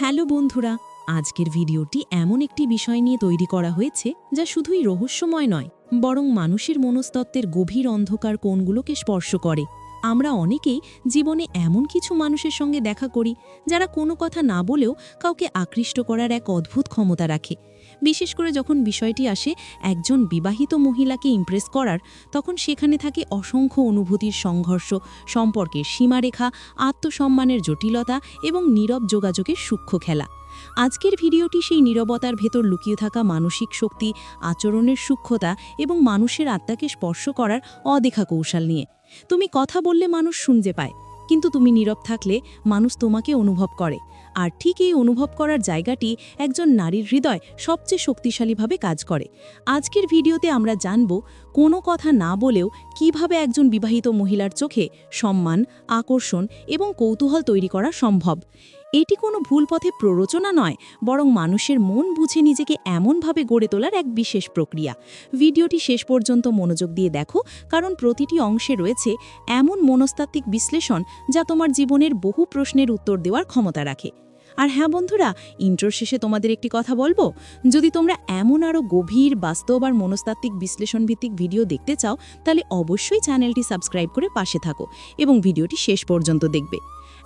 Hello বন্ধুরা, আজকের ভিডিওটি এমন একটি বিষয় নিয়ে তৈরি করা হয়েছে যা শুধুই রহস্যময় নয়, বরং মানুষের মনস্তত্ত্বের গভীর অন্ধকার কোণগুলোকে স্পর্শ করে। আমরা অনেকেই জীবনে এমন কিছু মানুষের সঙ্গে দেখা করি যারা কোনো কথা না বলেও কাউকে আকৃষ্ট করার এক অদ্ভুত ক্ষমতা রাখে। বিশেষ করে যখন বিষয়টি আসে একজন বিবাহিত মহিলাকে ইমপ্রেস করার, তখন সেখানে থাকে অসংখ্য অনুভূতির সংঘর্ষ, সম্পর্কের সীমারেখা, আত্মসম্মানের জটিলতা এবং নীরব যোগাযোগের সূক্ষ্ম খেলা। আজকের ভিডিওটি সেই নীরবতার ভেতর লুকিয়ে থাকা মানসিক শক্তি, আচরণের সূক্ষ্মতা এবং মানুষের আত্মাকে স্পর্শ করার অদেখা কৌশল নিয়ে। তুমি কথা বললে মানুষ শুনতে পায়। কিন্তু তুমি নীরব থাকলে মানুষ তোমাকে অনুভব করে। আর ঠিক এই অনুভব করার জায়গাটি একজন নারীর হৃদয় সবচেয়ে শক্তিশালীভাবে কাজ করে। আজকের ভিডিওতে আমরা জানব কোনো কথা না বলেও কীভাবে একজন বিবাহিত মহিলার চোখে সম্মান, আকর্ষণ এবং কৌতূহল তৈরি করা সম্ভব। এটি কোনো ভুল পথে প্ররোচনা নয়, বরং মানুষের মন বুঝে নিজেকে এমনভাবে গড়ে তোলার এক বিশেষ প্রক্রিয়া। ভিডিওটি শেষ পর্যন্ত মনোযোগ দিয়ে দেখো, কারণ প্রতিটি অংশে রয়েছে এমন মনস্তাত্ত্বিক বিশ্লেষণ যা তোমার জীবনের বহু প্রশ্নের উত্তর দেওয়ার ক্ষমতা রাখে। আর হ্যাঁ বন্ধুরা, ইন্ট্রোর শেষে তোমাদের একটি কথা বলব। যদি তোমরা এমন আরও গভীর, বাস্তব আর মনস্তাত্ত্বিক বিশ্লেষণ ভিত্তিক ভিডিও দেখতে চাও, তাহলে অবশ্যই চ্যানেলটি সাবস্ক্রাইব করে পাশে থাকো এবং ভিডিওটি শেষ পর্যন্ত দেখবে।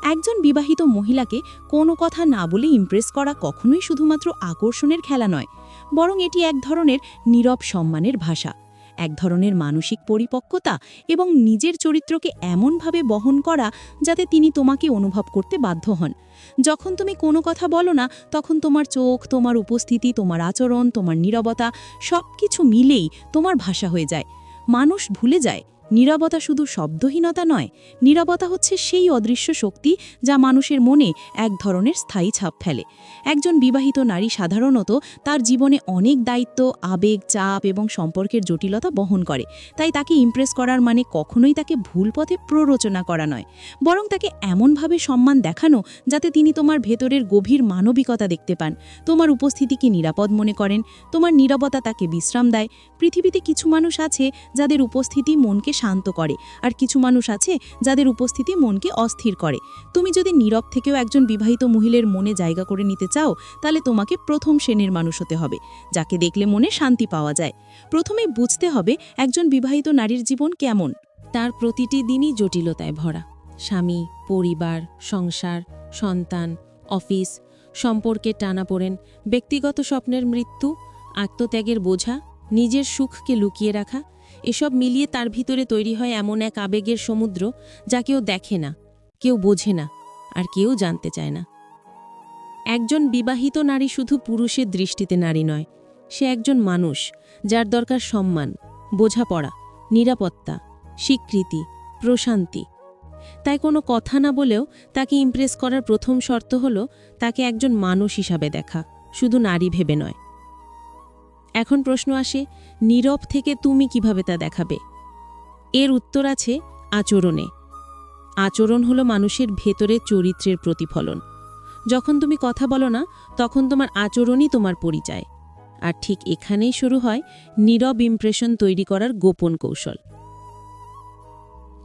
একজন বিবাহিত মহিলাকে কোনো কথা না বলে ইমপ্রেস করা কখনোই শুধুমাত্র আকর্ষণের খেলা নয়, বরং এটি এক ধরনের নীরব সম্মানের ভাষা, এক ধরনের মানসিক পরিপক্কতা এবং নিজের চরিত্রকে এমনভাবে বহন করা যাতে তিনি তোমাকে অনুভব করতে বাধ্য হন। যখন তুমি কোনো কথা বলো না, তখন তোমার চোখ, তোমার উপস্থিতি, তোমার আচরণ, তোমার নীরবতা সব কিছু মিলেই তোমার ভাষা হয়ে যায়। মানুষ ভুলে যায় নীরবতা শুধু শব্দহীনতা নয়, নীরবতা হচ্ছে সেই অদৃশ্য শক্তি যা মানুষের মনে এক ধরনের স্থায়ী ছাপ ফেলে। একজন বিবাহিত নারী সাধারণত তার জীবনে অনেক দায়িত্ব, আবেগ, চাপ এবং সম্পর্কের জটিলতা বহন করে। তাই তাকে ইমপ্রেস করার মানে কখনোই তাকে ভুল পথে প্ররোচনা করা নয়। বরং তাকে এমনভাবে সম্মান দেখানো যাতে তিনি তোমার ভেতরের গভীর মানবিকতা দেখতে পান। তোমার উপস্থিতিকে নিরাপদ মনে করেন? তোমার নীরবতা তাকে বিশ্রাম দেয়। পৃথিবীতে কিছু মানুষ আছে যাদের উপস্থিতি মনকে শান্ত করে। আর কিছু মানুষ আছে যাদের উপস্থিতি মনকে অস্থির করে। তুমি যদি নীরব থেকেও একজন বিবাহিত মহিলার মনে জায়গা করে নিতে চাও, তাহলে তোমাকে প্রথম শ্রেণির মানুষ হতে হবে, যাকে দেখলে মনে শান্তি পাওয়া যায়। প্রথমে বুঝতে হবে একজন বিবাহিত নারীর জীবন কেমন। তার প্রতিটি দিনই জটিলতায় ভরা। স্বামী, পরিবার, সংসার, সন্তান, অফিস, সম্পর্কে টানাপোড়েন ব্যক্তিগত স্বপ্নের মৃত্যু, আত্মত্যাগের বোঝা, নিজের সুখকে লুকিয়ে রাখা এসব মিলিয়ে তার ভিতরে তৈরি হয় এমন এক আবেগের সমুদ্র যা কেউ দেখে না, কেউ বোঝে না, আর কেউ জানতে চায় না। একজন বিবাহিত নারী শুধু পুরুষের দৃষ্টিতে নারী নয়, সে একজন মানুষ, যার দরকার সম্মান, বোঝাপড়া, নিরাপত্তা, স্বীকৃতি, প্রশান্তি। তাই কোনো কথা না বলেও তাকে ইমপ্রেস করার প্রথম শর্ত হল তাকে একজন মানুষ হিসাবে দেখা, শুধু নারী ভেবে নয়। এখন প্রশ্ন আসে, নীরব থেকে তুমি কীভাবে তা দেখাবে? এর উত্তর আছে আচরণে। আচরণ হলো মানুষের ভেতরে চরিত্রের প্রতিফলন। যখন তুমি কথা বলো না, তখন তোমার আচরণই তোমার পরিচয়। আর ঠিক এখানেই শুরু হয় নীরব ইমপ্রেশন তৈরি করার গোপন কৌশল।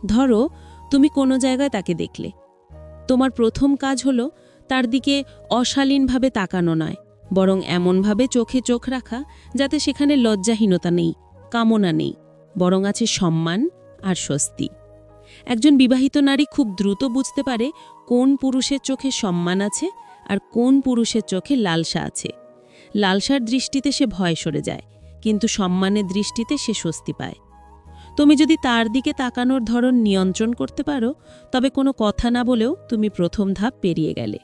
ধরো, তুমি কোনো জায়গায় তাকে দেখলে। তোমার প্রথম কাজ হলো তার দিকে অশালীনভাবে তাকানো নয়। বরং এমনভাবে চোখে চোখ রাখা যাতে সেখানে লজ্জাহীনতা নেই, কামনা নেই, বরং আছে সম্মান আর স্বস্তি। একজন বিবাহিত নারী খুব দ্রুত বুঝতে পারে কোন পুরুষের চোখে সম্মান আছে আর কোন পুরুষের চোখে লালসা আছে। লালসার দৃষ্টিতে সে ভয় সরে যায়, কিন্তু সম্মানের দৃষ্টিতে সে স্বস্তি পায়। তুমি যদি তার দিকে তাকানোর ধরন নিয়ন্ত্রণ করতে পারো, তবে কোনো কথা না বলেও তুমি প্রথম ধাপ পেরিয়ে গেলে।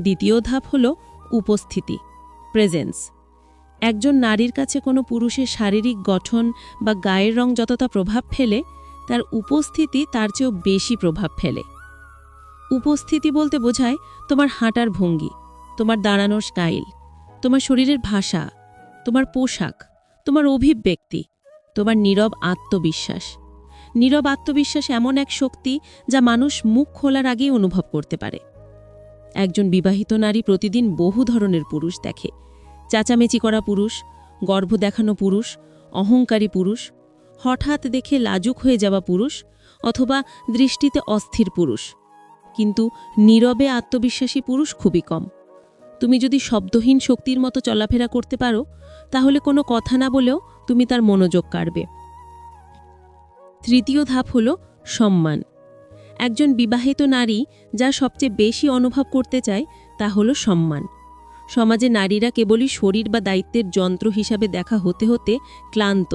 দ্বিতীয় ধাপ হলো উপস্থিতি। প্রেজেন্স একজন নারীর কাছে কোনো পুরুষের শারীরিক গঠন বা গায়ের রং যতটা প্রভাব ফেলে, তার উপস্থিতি তার চেয়েও বেশি প্রভাব ফেলে। উপস্থিতি বলতে বোঝায় তোমার হাঁটার ভঙ্গি, তোমার দাঁড়ানোর স্টাইল তোমার শরীরের ভাষা, তোমার পোশাক, তোমার অভিব্যক্তি, তোমার নীরব আত্মবিশ্বাস। নীরব আত্মবিশ্বাস এমন এক শক্তি যা মানুষ মুখ খোলার আগেই অনুভব করতে পারে। একজন বিবাহিত নারী প্রতিদিন বহু ধরনের পুরুষ দেখে। চাচামেচি করা পুরুষ, গর্ভ দেখানো পুরুষ, অহংকারী পুরুষ, হঠাৎ দেখে লাজুক হয়ে যাওয়া পুরুষ অথবা দৃষ্টিতে অস্থির পুরুষ। কিন্তু নীরবে আত্মবিশ্বাসী পুরুষ খুবই কম। তুমি যদি শব্দহীন শক্তির মতো চলাফেরা করতে পারো, তাহলে কোনো কথা না বলেও তুমি তার মনোযোগ কাড়বে। তৃতীয় ধাপ হল সম্মান। একজন বিবাহিত নারী যা সবচেয়ে বেশি অনুভব করতে চায় তা হল সম্মান। সমাজে নারীরা কেবলই শরীর বা দায়িত্বের যন্ত্র হিসাবে দেখা হতে হতে ক্লান্ত।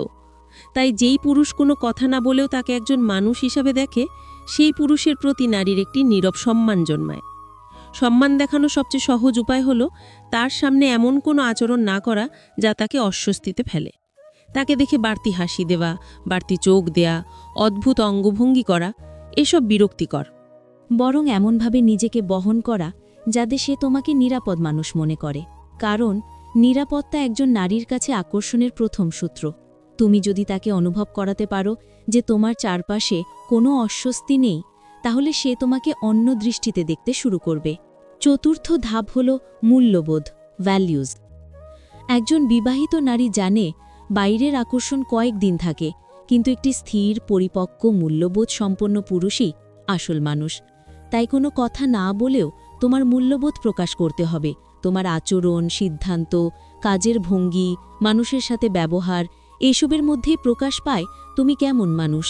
তাই যেই পুরুষ কোনো কথা না বলেও তাকে একজন মানুষ হিসাবে দেখে, সেই পুরুষের প্রতি নারীর একটি নীরব সম্মান জন্মায়। সম্মান দেখানো সবচেয়ে সহজ উপায় হল তার সামনে এমন কোনো আচরণ না করা যা তাকে অস্বস্তিতে ফেলে। তাকে দেখে বাড়তি হাসি দেওয়া, বাড়তি চোখ দেয়া, অদ্ভুত অঙ্গভঙ্গি করা এসব বিরক্তিকর। বরং এমনভাবে নিজেকে বহন করা যাতে সে তোমাকে নিরাপদ মানুষ মনে করে। কারণ, নিরাপত্তা একজন নারীর কাছে আকর্ষণের প্রথম সূত্র। তুমি যদি তাকে অনুভব করাতে পারো যে তোমার চারপাশে কোনো অস্বস্তি নেই, তাহলে সে তোমাকে অন্য দৃষ্টিতে দেখতে শুরু করবে। চতুর্থ ধাপ হল মূল্যবোধ ভ্যালিউজ একজন বিবাহিত নারী জানে বাইরের আকর্ষণ কয়েক দিন থাকে কিন্তু একটি স্থির, পরিপক্ক, মূল্যবোধ সম্পন্ন পুরুষই আসল মানুষ। তাই কোনো কথা না বলেও তোমার মূল্যবোধ প্রকাশ করতে হবে। তোমার আচরণ, সিদ্ধান্ত, কাজের ভঙ্গি, মানুষের সাথে ব্যবহার, এসবের মধ্যেই প্রকাশ পায় তুমি কেমন মানুষ।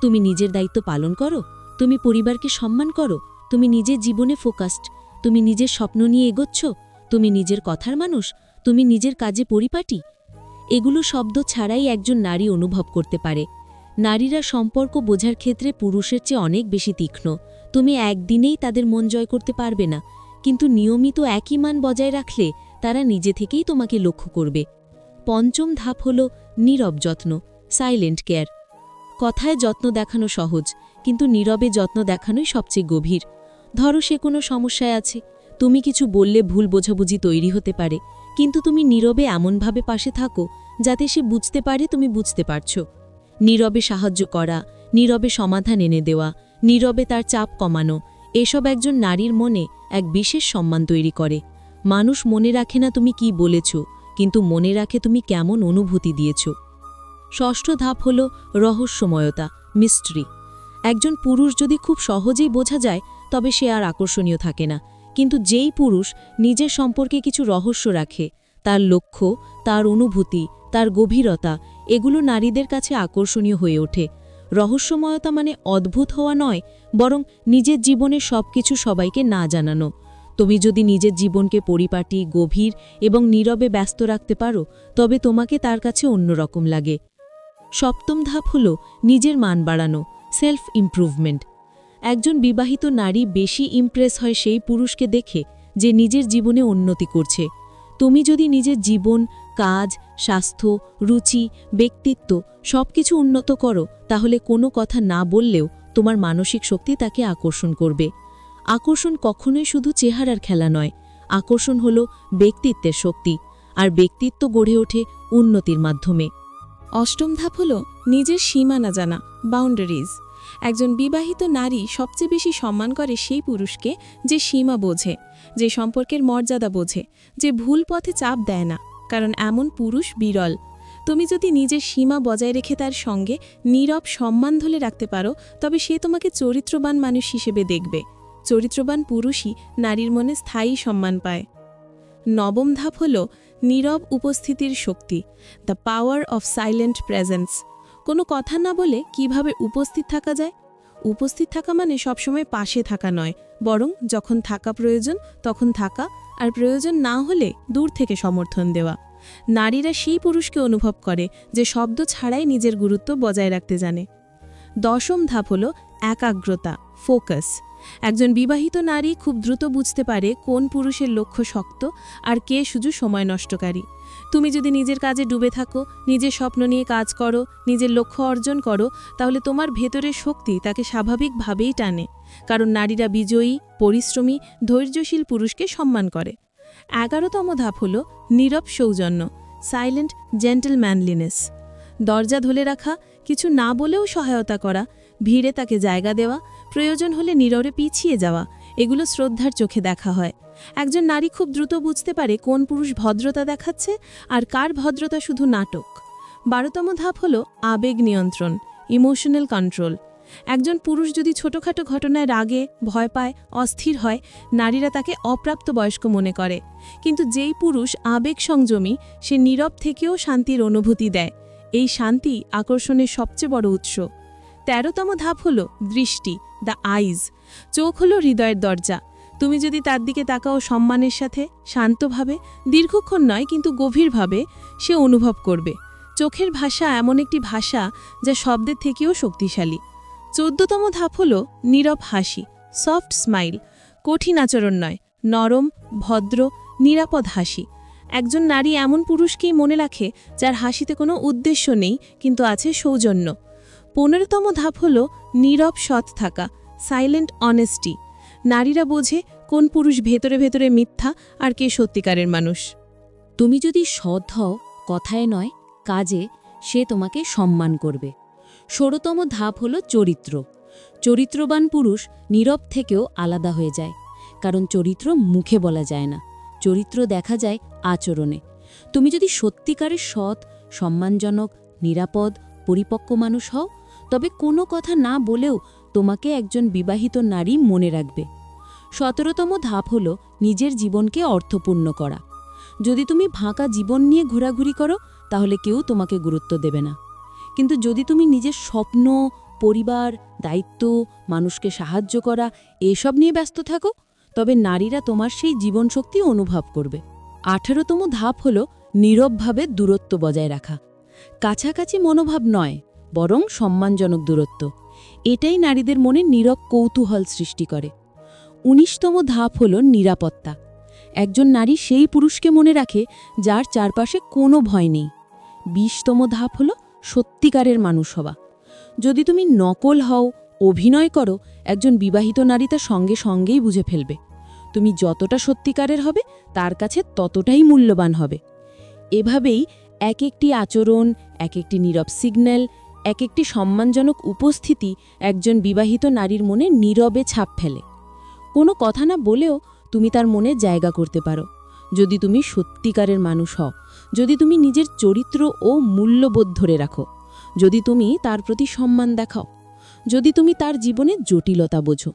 তুমি নিজের দায়িত্ব পালন করো, তুমি পরিবারকে সম্মান করো, তুমি নিজের জীবনে ফোকাসড তুমি নিজের স্বপ্ন নিয়ে এগোচ্ছ, তুমি নিজের কথার মানুষ, তুমি নিজের কাজে পরিপাটি এগুলো শব্দ ছাড়াই একজন নারী অনুভব করতে পারে। নারীরা সম্পর্ক বোঝার ক্ষেত্রে পুরুষের চেয়ে অনেক বেশি তীক্ষ্ণ। তুমি একদিনেই তাদের মন জয় করতে পারবে না। কিন্তু নিয়মিত একই মান বজায় রাখলে তারা নিজে থেকেই তোমাকে লক্ষ্য করবে। পঞ্চম ধাপ হল নীরব যত্ন সাইলেন্ট কেয়ার কথায় যত্ন দেখানো সহজ, কিন্তু নীরবে যত্ন দেখানোই সবচেয়ে গভীর। ধরো সে কোনো সমস্যায় আছে। তুমি কিছু বললে ভুল বোঝাবুঝি তৈরি হতে পারে, কিন্তু তুমি নীরবে এমনভাবে পাশে থাকো যাতে সে বুঝতে পারে তুমি বুঝতে পারছ। নীরবে সাহায্য করা, নীরবে সমাধান এনে দেওয়া, নীরবে তার চাপ কমানো, এসব একজন নারীর মনে এক বিশেষ সম্মান তৈরি করে। মানুষ মনে রাখে না তুমি কি বলেছ, কিন্তু মনে রাখে তুমি কেমন অনুভূতি দিয়েছ। ষষ্ঠ ধাপ হল রহস্যময়তা মিস্ট্রি একজন পুরুষ যদি খুব সহজেই বোঝা যায়, তবে সে আর আকর্ষণীয় থাকে না। কিন্তু যেই পুরুষ নিজের সম্পর্কে কিছু রহস্য রাখে, তার লক্ষ্য, তার অনুভূতি, তার গভীরতা, এগুলো নারীদের কাছে আকর্ষণীয় হয়ে ওঠে। রহস্যময়তা মানে অদ্ভুত হওয়া নয়, বরং নিজের জীবনের সব কিছু সবাইকে না জানানো। তুমি যদি নিজের জীবনকে পরিপাটি, গভীর এবং নীরবে ব্যস্ত রাখতে পারো, তবে তোমাকে তার কাছে অন্যরকম লাগে। সপ্তম ধাপ হল নিজের মান বাড়ানো সেলফ ইমপ্রুভমেন্ট একজন বিবাহিত নারী বেশি ইমপ্রেস হয় সেই পুরুষকে দেখে যে নিজের জীবনে উন্নতি করছে। তুমি যদি নিজের জীবন, কাজ, স্বাস্থ্য, রুচি, ব্যক্তিত্ব সবকিছু উন্নত করো, তাহলে কোনো কথা না বললেও তোমার মানসিক শক্তি তাকে আকর্ষণ করবে। আকর্ষণ কখনোই শুধু চেহারার খেলা নয়, আকর্ষণ হল ব্যক্তিত্বের শক্তি, আর ব্যক্তিত্ব গড়ে ওঠে উন্নতির মাধ্যমে। অষ্টম ধাপ হল নিজের সীমানা জানা বাউন্ডারিজ একজন বিবাহিত নারী সবচেয়ে বেশি সম্মান করে সেই পুরুষকে যে সীমা বোঝে, যে সম্পর্কের মর্যাদা বোঝে, যে ভুল পথে চাপ দেয় না। কারণ এমন পুরুষ বিরল। তুমি যদি নিজের সীমা বজায় রেখে তার সঙ্গে নীরব সম্মান ধরে রাখতে পারো, তবে সে তোমাকে চরিত্রবান মানুষ হিসেবে দেখবে। চরিত্রবান পুরুষই নারীর মনে স্থায়ী সম্মান পায়। নবম ধাপ হল নীরব উপস্থিতির শক্তি the power of silent presence কোনো কথা না বলে কীভাবে উপস্থিত থাকা যায়? উপস্থিত থাকা মানে সবসময় পাশে থাকা নয়, বরং যখন থাকা প্রয়োজন, তখন থাকা, আর প্রয়োজন না হলে দূর থেকে সমর্থন দেওয়া। নারীরা সেই পুরুষকে অনুভব করে যে শব্দ ছাড়াই নিজের গুরুত্ব বজায় রাখতে জানে। দশম ধাপ হল একাগ্রতা, ফোকাস। একজন বিবাহিত নারী খুব দ্রুত বুঝতে পারে কোন পুরুষের লক্ষ্য শক্ত আর কে শুধু সময় নষ্টকারী। তুমি যদি নিজের কাজে ডুবে থাকো, নিজের স্বপ্ন নিয়ে কাজ করো, নিজের লক্ষ্য অর্জন করো, তাহলে তোমার ভেতরের শক্তি তাকে স্বাভাবিকভাবেই টানে। কারণ নারীরা বিজয়ী, পরিশ্রমী, ধৈর্যশীল পুরুষকে সম্মান করে। এগারোতম ধাপ হল নীরব সৌজন্য সাইলেন্ট জেন্টেলম্যানলিনেস দরজা ধরে রাখা, কিছু না বলেও সহায়তা করা, ভিড়ে তাকে জায়গা দেওয়া, প্রয়োজন হলে নীরবে পিছিয়ে যাওয়া এগুলো শ্রদ্ধার চোখে দেখা হয়। একজন নারী খুব দ্রুত বুঝতে পারে কোন পুরুষ ভদ্রতা দেখাচ্ছে আর কার ভদ্রতা শুধু নাটক। বারোতম ধাপ হল আবেগ নিয়ন্ত্রণ ইমোশনাল কন্ট্রোল একজন পুরুষ যদি ছোটখাটো ঘটনায় রাগে, ভয় পায়, অস্থির হয়, নারীরা তাকে অপ্রাপ্তবয়স্ক মনে করে। কিন্তু যেই পুরুষ আবেগ সংযমী, সে নীরব থেকেও শান্তির অনুভূতি দেয়। এই শান্তি আকর্ষণের সবচেয়ে বড় উৎস। তেরোতম ধাপ হল দৃষ্টি দ্য আইজ চোখ হলো হৃদয়ের দরজা। তুমি যদি তার দিকে তাকাও সম্মানের সাথে, শান্তভাবে, দীর্ঘক্ষণ নয় কিন্তু গভীরভাবে, সে অনুভব করবে। চোখের ভাষা এমন একটি ভাষা যা শব্দের থেকেও শক্তিশালী। চোদ্দতম ধাপ হল নীরব হাসি, সফট স্মাইল। কঠিন আচরণ নয়, নরম, ভদ্র, নিরাপদ হাসি। একজন নারী এমন পুরুষকেই মনে রাখে যার হাসিতে কোনো উদ্দেশ্য নেই কিন্তু আছে সৌজন্য। পনেরোতম ধাপ হল নীরব সৎ থাকা সাইলেন্ট অনেস্টি। নারীরা বোঝে কোন পুরুষ ভেতরে ভেতরে মিথ্যা আর কে সত্যিকারের মানুষ। তুমি যদি সৎ হও, কথায় নয়, কাজে সে তোমাকে সম্মান করবে। ষোড়তম ধাপ হল চরিত্র। চরিত্রবান পুরুষ নীরব থেকেও আলাদা হয়ে যায়, কারণ চরিত্র মুখে বলা যায় না, চরিত্র দেখা যায় আচরণে। তুমি যদি সত্যিকারের সৎ, সম্মানজনক, নিরাপদ, পরিপক্ক মানুষ হও, তবে কোনো কথা না বলেও তোমাকে একজন বিবাহিত নারী মনে রাখবে। সতেরোতম ধাপ হল নিজের জীবনকে অর্থপূর্ণ করা। যদি তুমি ফাঁকা জীবন নিয়ে ঘোরাঘুরি করো, তাহলে কেউ তোমাকে গুরুত্ব দেবে না। কিন্তু যদি তুমি নিজের স্বপ্ন, পরিবার, দায়িত্ব, মানুষকে সাহায্য করা, এসব নিয়ে ব্যস্ত থাকো, তবে নারীরা তোমার সেই জীবনশক্তি অনুভব করবে। আঠেরোতম ধাপ হল নীরবভাবে দূরত্ব বজায় রাখা। কাছাকাছি মনোভাব নয়, বরং সম্মানজনক দূরত্ব। এটাই নারীদের মনে নীরব কৌতূহল সৃষ্টি করে। উনিশতম ধাপ হল নিরাপত্তা। একজন নারী সেই পুরুষকে মনে রাখে যার চারপাশে কোনো ভয় নেই। বিশতম ধাপ হল সত্যিকারের মানুষ হওয়া। যদি তুমি নকল হও, অভিনয় করো, একজন বিবাহিত নারী তা সঙ্গে সঙ্গেই বুঝে ফেলবে। তুমি যতটা সত্যিকারের হবে, তার কাছে ততটাই মূল্যবান হবে। এভাবেই এক একটি আচরণ, এক একটি নীরব সিগন্যাল এক একটি সম্মানজনক উপস্থিতি একজন বিবাহিত নারীর মনে নীরবে ছাপ ফেলে। কোনো কথা না বলেও তুমি তার মনে জায়গা করতে পারো। যদি তুমি সত্যিকারের মানুষ হও, যদি তুমি নিজের চরিত্র ও মূল্যবোধ ধরে রাখো, যদি তুমি তার প্রতি সম্মান দেখাও, যদি তুমি তার জীবনে জটিলতা বোঝো